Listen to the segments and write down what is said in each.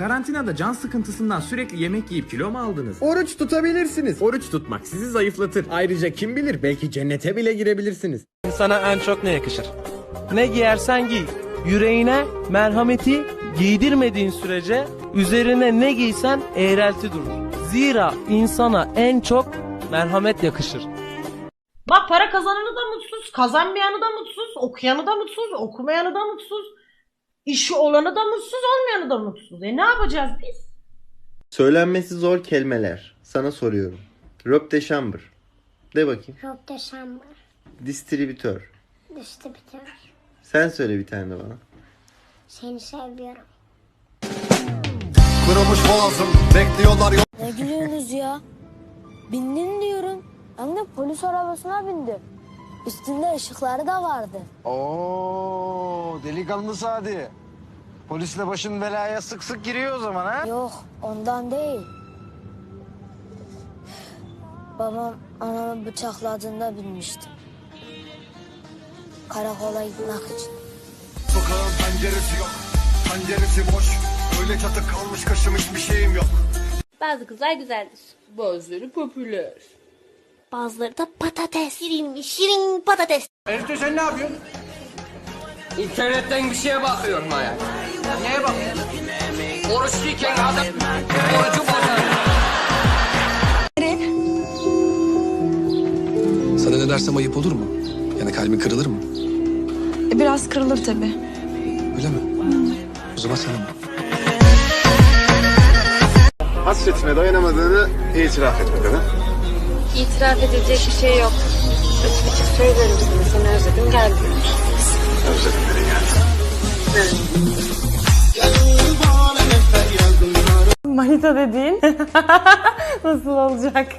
Karantinada can sıkıntısından sürekli yemek yiyip kilo mu aldınız? Oruç tutabilirsiniz. Oruç tutmak sizi zayıflatır. Ayrıca kim bilir belki cennete bile girebilirsiniz. Sana en çok ne yakışır? Ne giyersen giy. Yüreğine merhameti giydirmediğin sürece üzerine ne giysen eğrelti durur. Zira insana en çok merhamet yakışır. Bak para kazananı da mutsuz, kazanmayanı da mutsuz, okuyanı da mutsuz, okumayanı da mutsuz, işi olanı da mutsuz, olmayanı da mutsuz. E ne yapacağız biz? Söylenmesi zor kelimeler. Sana soruyorum. Rob de Chamber. De bakayım. Rob de Chamber. Distribütör. Distribütör. Sen söyle bir tane de bana. Seni seviyorum. Kırılmış boğazım bekliyorlar yol Ne gülüyorsunuz ya? Bindin diyorum. Hem de polis arabasına bindim. Üstünde ışıkları da vardı. Oo, delikanlı Sadi. Polisle başın belaya sık sık giriyor o zaman ha? Yok ondan değil. Babam anamı bıçakladığında binmiştim. Karakola gitmek için. Sokağın penceresi yok Penceresi boş Öyle çatı kalmış kaşım hiçbir şeyim yok Bazı kızlar güzeldir. Bazıları popüler. Bazıları da patates. Şirin, şirin patates. İnternetten bir şeye bakıyorum hayat. Neye bakıyorsun? Oruçluyken adam orucu bozar. Sana ne dersem ayıp olur mu? Yani kalbin kırılır mı? Biraz kırılır tabii. Öyle mi? O zaman sana Hasretine dayanamadığını itiraf et bakalım. İtiraf edilecek bir şey yok. Açık açık söylerim sana. Seni özledim geldim. Özledim beni yani. Manita dediğin nasıl olacak?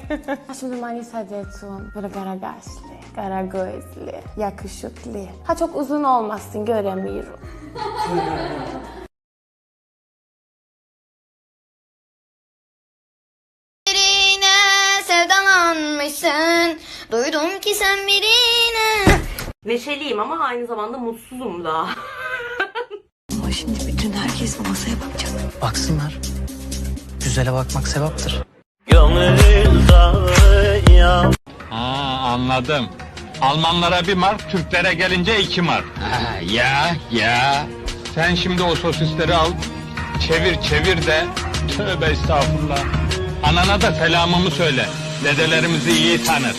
Şimdi Manisa diyorsun. Böyle kara kaşlı, kara gözlü, yakışıklı. Ha çok uzun olmasın göremiyorum. sevdalanmışsın. Duydum ki sen birine. Neşeliyim ama aynı zamanda mutsuzum da. Ama şimdi bütün herkes masaya bakacak. Baksınlar. Güzele bakmak sevaptır. Aa, anladım. Almanlara bir mark, Türklere gelince iki mark. Ha, ya ya. Sen şimdi o sosisleri al, çevir çevir de, tövbe estağfurullah. Anana da selamımı söyle. Dedelerimizi iyi tanır.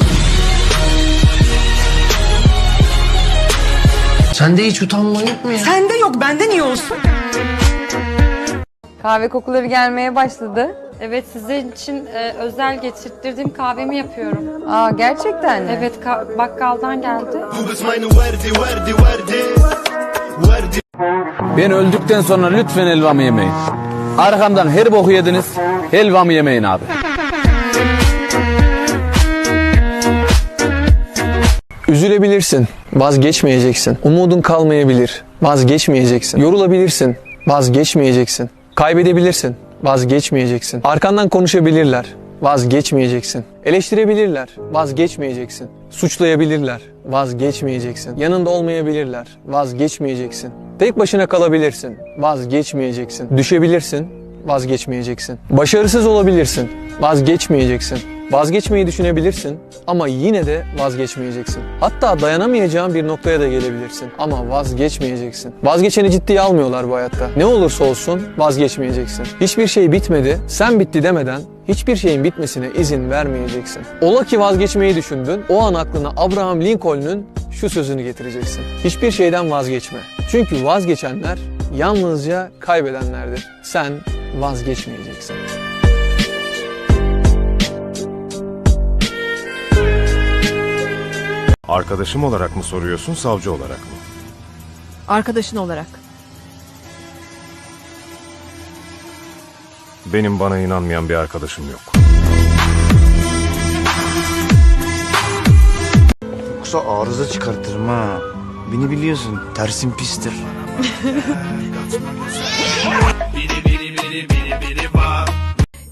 Sende hiç utanma yok mu ya? Sende yok, bende niye olsun? Kahve kokuları gelmeye başladı. Evet sizin için e, özel getirttirdiğim kahvemi yapıyorum. Aa gerçekten mi? Evet bakkaldan geldi. Ben öldükten sonra lütfen helvamı yemeyin. Arkamdan her boku yediniz. Helvamı yemeyin abi. Üzülebilirsin, vazgeçmeyeceksin. Umudun kalmayabilir, vazgeçmeyeceksin. Yorulabilirsin, vazgeçmeyeceksin. Kaybedebilirsin, vazgeçmeyeceksin. Arkandan konuşabilirler, vazgeçmeyeceksin. Eleştirebilirler, vazgeçmeyeceksin. Suçlayabilirler, vazgeçmeyeceksin. Yanında olmayabilirler, vazgeçmeyeceksin. Tek başına kalabilirsin, vazgeçmeyeceksin. Düşebilirsin, vazgeçmeyeceksin. Başarısız olabilirsin, vazgeçmeyeceksin. Vazgeçmeyi düşünebilirsin ama yine de vazgeçmeyeceksin. Hatta dayanamayacağın bir noktaya da gelebilirsin ama vazgeçmeyeceksin. Vazgeçeni ciddiye almıyorlar bu hayatta. Ne olursa olsun vazgeçmeyeceksin. Hiçbir şey bitmedi, sen bitti demeden hiçbir şeyin bitmesine izin vermeyeceksin. Ola ki vazgeçmeyi düşündün, o an aklına Abraham Lincoln'un şu sözünü getireceksin. Hiçbir şeyden vazgeçme. Çünkü vazgeçenler yalnızca kaybedenlerdir. Sen vazgeçmeyeceksin. Arkadaşım olarak mı soruyorsun savcı olarak mı? Arkadaşın olarak. Benim bana inanmayan bir arkadaşım yok. Yoksa arıza çıkartırım ha. Beni biliyorsun, tersim pistir.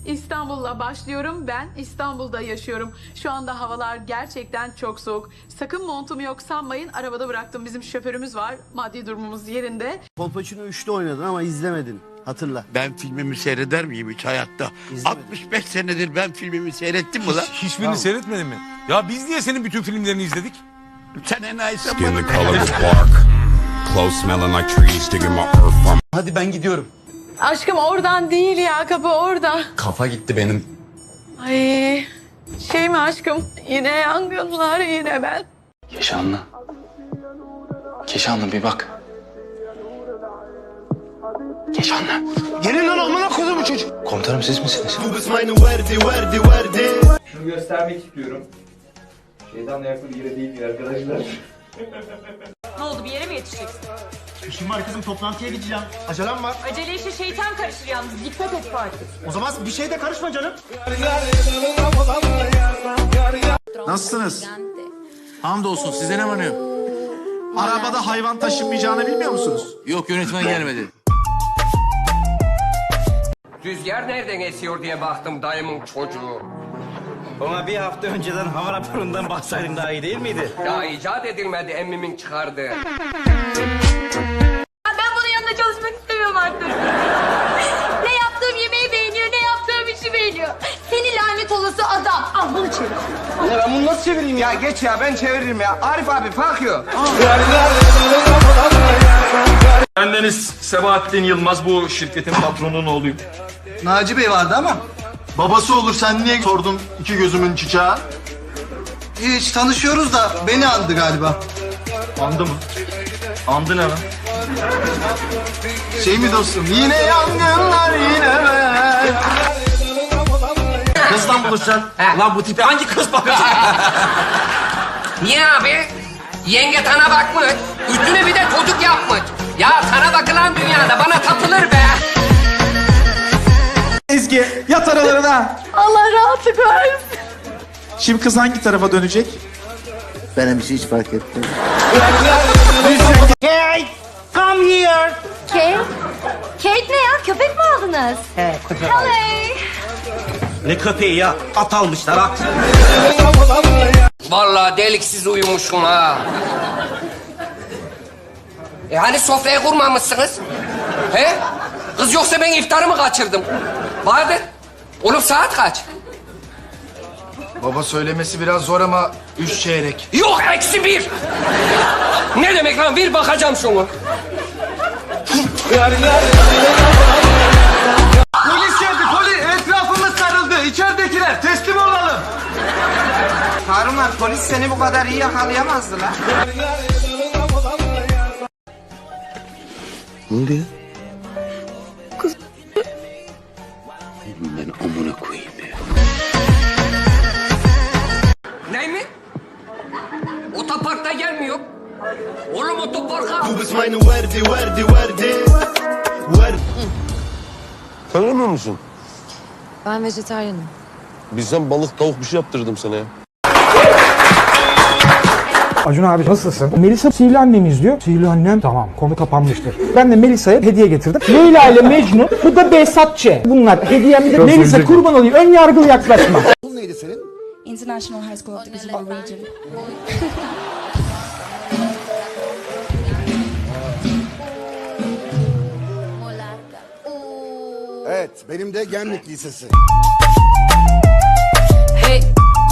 İstanbul'la başlıyorum. Ben İstanbul'da yaşıyorum. Şu anda havalar gerçekten çok soğuk. Sakın montumu yok sanmayın. Arabada bıraktım. Bizim şoförümüz var. Maddi durumumuz yerinde. Kolpaçino 3'te oynadın ama izlemedin. Hatırla. Ben filmimi seyreder miyim hiç hayatta? 65 senedir ben filmimi seyrettim mi lan? Hiçbirini seyretmedin mi? Ya biz niye senin bütün filmlerini izledik? Sen enayisen Skin the color of bark. Clothes smelling like trees, digging my earth from. Hadi ben gidiyorum. Aşkım oradan değil ya. Kapı orada. Kafa gitti benim. Ay şey mi aşkım? Yine yangınlar yine ben. Keşanlı. Keşanlı bir bak. Keşanlı. Gelin lan amına kodumu çocuk. Komutanım siz misiniz? Şunu göstermek istiyorum. Şeytan ayaklı bir yere değil arkadaşlar. Ne oldu bir yere mi yetişeceksin? İşim var kızım toplantıya gideceğim. Acelem var. Acele işe şeytan karışır yalnız. Dikkat et Fatih. O zaman bir şeyde karışma canım. Nasılsınız? Hamdolsun size ne var Arabada hayvan taşınmayacağını bilmiyor musunuz? Yok yönetmen gelmedi. Rüzgar nereden esiyor diye baktım dayımın çocuğu. Ona bir hafta önceden hava raporundan bahsedin daha iyi değil miydi? Ya icat edilmedi emmimin çıkardığı. Ben bunun yanında çalışmak istemiyorum artık. ne yaptığım yemeği beğeniyor, ne yaptığım işi beğeniyor. Seni lanet olası adam. Al bunu çevir. Anne ben bunu nasıl çevireyim ya? Geç ya ben çeviririm ya. Arif abi farkıyor. Bendeniz Sebahattin Yılmaz bu şirketin patronunun oğluyum. Naci Bey vardı ama. Babası olur sen niye sordun iki gözümün çiçeği? Hiç tanışıyoruz da beni andı galiba. Andı mı? Andı ne lan? Şey mi dostum? Yine yangınlar yine ben. Kızla buluşacaksın. Lan bu tipe hangi kız bakacak? Niye abi? Yenge sana bakmış. Üstüne bir de çocuk yapmış. Ya sana bakılan dünyada bana tapılır be. Ezgi yat aralarına. Allah rahatlık versin. Şimdi kız hangi tarafa dönecek? Benim şey hiç fark etmedi. Hey, come here. Kate? Kate ne ya? Köpek mi aldınız? He, kocaman. Hello. Ne köpeği ya? At almışlar at. Vallahi deliksiz uyumuşum ha. E hani sofraya kurmamışsınız? He? Kız yoksa ben iftarı mı kaçırdım? Vardır. Oğlum saat kaç? Baba söylemesi biraz zor ama üç çeyrek. Yok eksi bir. ne demek lan? Bir bakacağım şunu. Polis geldi polis. Etrafımız sarıldı. İçeridekiler teslim olalım. Harunlar polis seni bu kadar iyi yakalayamazdı lan. Ne oluyor? Kız. Ben amına koyayım ya. Oğlum otoparka. Tanımıyor musun? Ben vejetaryenim. Bizden balık tavuk bir şey yaptırdım sana ya. Acun abi nasılsın? Melisa sihirli annemi izliyor. Sihirli annem tamam konu kapanmıştır. Ben de Melisa'ya hediye getirdim. Leyla ile Mecnun bu da Behzat Ç. Bunlar hediyemde Melisa kurban olayım ön yargılı yaklaşma. Bu neydi senin? International High School of the Region. Evet benim de Gemlik Lisesi.